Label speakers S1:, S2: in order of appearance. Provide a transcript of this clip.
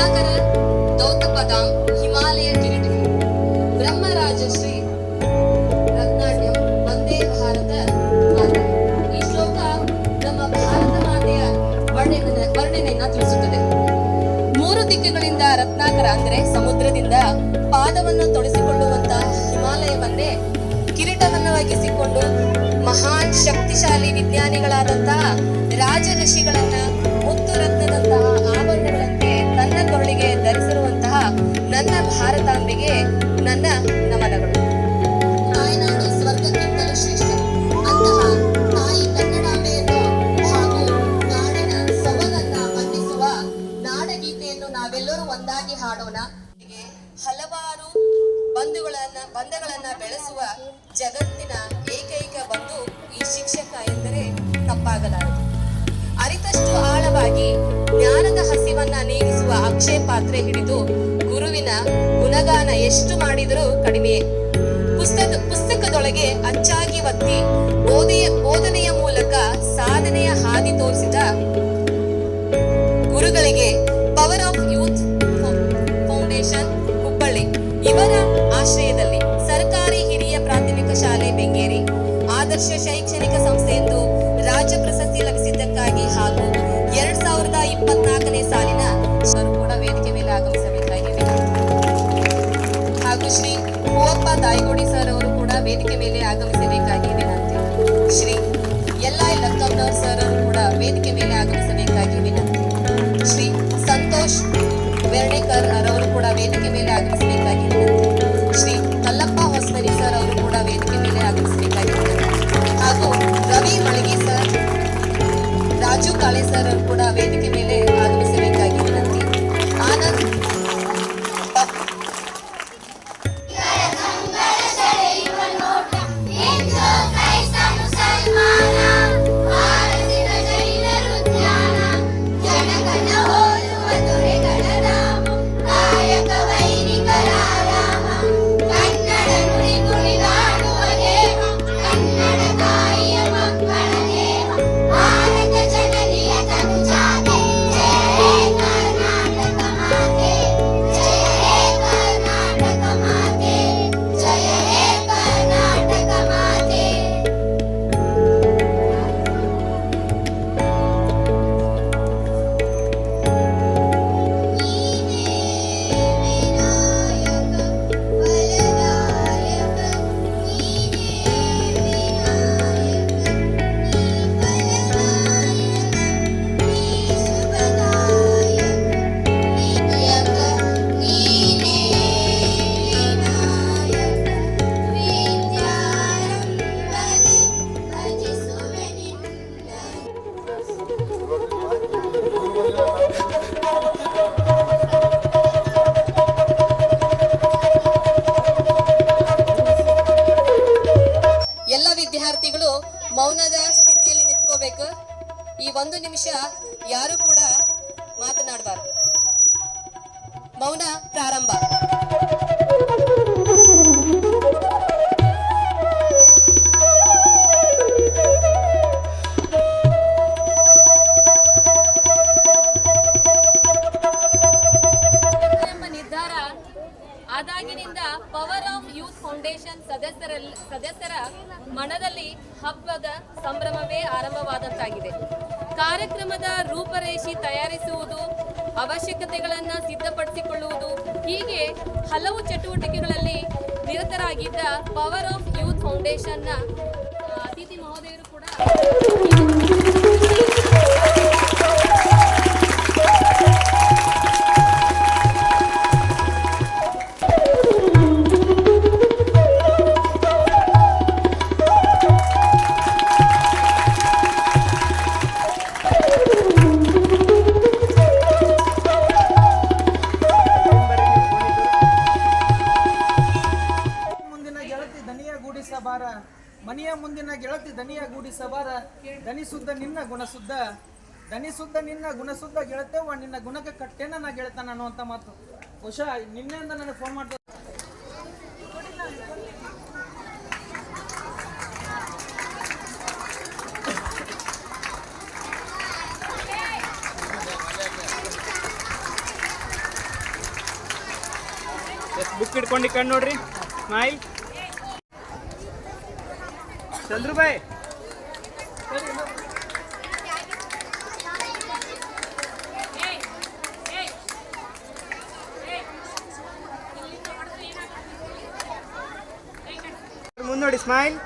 S1: ಸುಧಾಕರನ್ ದೌತಪದಾಂ ಹಿಮಾಲಯ ಕಿರೀಟಿ. ಬ್ರಹ್ಮರಾಜಶ್ರೀ ರತ್ನಾಟ್ಯಂ ವಂದೇ ಭಾರತ ಮಾತೆ. ಈ ಶ್ಲೋಕ ನಮ್ಮ ಭಾರತ ಮಾತೆಯ ವರ್ಣನೆ, ವರ್ಣನೆಯನ್ನ ತಿಳಿಸುತ್ತದೆ. ಮೂರು ದಿಕ್ಕುಗಳಿಂದ ರತ್ನಾಕರ ಅಂದ್ರೆ ಸಮುದ್ರದಿಂದ ಪಾದವನ್ನು ತೊಡಿಸಿಕೊಳ್ಳುವಂತ ಹಿಮಾಲಯವನ್ನೇ ಕಿರೀಟವನ್ನವಾಗಿಸಿಕೊಂಡು ಮಹಾನ್ ಶಕ್ತಿಶಾಲಿ ವಿಜ್ಞಾನಿಗಳಾದಂತಹ ರಾಜಋಷಿಗಳನ್ನ ಬೆಳೆಸುವ ಜಗತ್ತಿನ ಏಕೈಕ ಬಂಧು ಈ ಶಿಕ್ಷಕ ಎಂದರೆ ತಪ್ಪಾಗಲಾರದು. ಅರಿತಷ್ಟು ಆಳವಾಗಿ ಜ್ಞಾನದ ಹಸಿವನ್ನ ನೀಗಿಸುವ ಅಕ್ಷಯ ಪಾತ್ರೆ ಹಿಡಿದು ಗುರುವಿನ ಗುಣಗಾನ ಎಷ್ಟು ಮಾಡಿದರೂ ಕಡಿಮೆ ಪುಸ್ತಕ, ಪುಸ್ತಕದೊಳಗೆ ಅಚ್ಚಾಗಿ ಒತ್ತಿ ಬೋಧೆಯ ಬೋಧನೆಯ ಮೂಲಕ ಸಾಧನೆಯ ಹಾದಿ ತೋರಿಸಿದ ಶೈಕ್ಷಣಿಕ ಸಂಸ್ಥೆ ಎಂದು ರಾಜ್ಯ ಪ್ರಶಸ್ತಿ ಲಭಿಸಿದ್ದಕ್ಕಾಗಿ ಹಾಗೂ ಎರಡ್ ಸಾವಿರದ ಇಪ್ಪತ್ನಾಲ್ಕನೇ ಸಾಲಿನ ಕೂಡ ವೇದಿಕೆ ಮೇಲೆ ಆಗಮಿಸಬೇಕಾಗಿದೆ. ಹಾಗೂ ಶ್ರೀ ಮೂವಪ್ಪ ದಾಯಗೋಡಿ ಸರ್ ಅವರು ಕೂಡ ವೇದಿಕೆ ಮೇಲೆ ಆಗಮಿಸಬೇಕಾಗಿ ವಿನಂತಿ ಶ್ರೀ ಎಲ್ಲ ಲಕ್ಕಂನವರ್ ಸರ್ ಅವರು ಕೂಡ ವೇದಿಕೆ ಮೇಲೆ ಆಗಮಿಸಬೇಕಾಗಿ ವಿನಂತಿ ಶ್ರೀ ಕಾಳೆ ಸರ್ ಕೂಡ ಈ ಒಂದು ನಿಮಿಷ ಯಾರು ಕೂಡ ಮಾತನಾಡಬಾರ್ದು. ಮೌನ ಪ್ರಾರಂಭ. ಆದಾಗಿನಿಂದ ಪವರ್ ಆಫ್ ಯೂತ್ ಫೌಂಡೇಶನ್ ಸದಸ್ಯರ ಸದಸ್ಯರ ಮನದಲ್ಲಿ ಹಬ್ಬದ ಸಂಭ್ರಮವೇ ಆರಂಭವಾದಂತಾಗಿದೆ. ಕಾರ್ಯಕ್ರಮದ ರೂಪರೇಷೆ ತಯಾರಿಸುವುದು, ಅವಶ್ಯಕತೆಗಳನ್ನು ಸಿದ್ಧಪಡಿಸಿಕೊಳ್ಳುವುದು, ಹೀಗೆ ಹಲವು ಚಟುವಟಿಕೆಗಳಲ್ಲಿ ನಿರತರಾಗಿದ್ದ ಪವರ್ ಆಫ್ ಯೂತ್ ಫೌಂಡೇಶನ್ನ ಅತಿಥಿ ಮಹೋದಯರು ಕೂಡ
S2: ಮುಂದಿನ ಗೆಳತಿ ದನಿಯ ಗೂಡಿಸಬಾರ ದನಿ ದನಿಸುದ್ದ ನಿನ್ನ ಗುಣಸುದ್ದ ದನಿಸುದ್ದ ನಿನ್ನ ಗುಣಸುದ್ದ ಗೆಳತೇವ ನಿನ್ನ ಗುಣಕ್ಕೆ ಕಟ್ಟೇನ ನಾ ಗೆಳತಾನ ಅನ್ನುವಂಥ ಮಾತು. ಬಹುಶಃ ನಿನ್ನೆಯಿಂದ ನನಗೆ ಫೋನ್ ಮಾಡ್ತಾ
S3: ಬುಕ್ ಇಟ್ಕೊಂಡು ಕಣ್ಣು ನೋಡ್ರಿ. ಸ್ಮೈಲ್ ಚಂದ್ರಬಾಯಿ. ಮುನ್ನೋಡಿ ಸ್ಮೈಲ್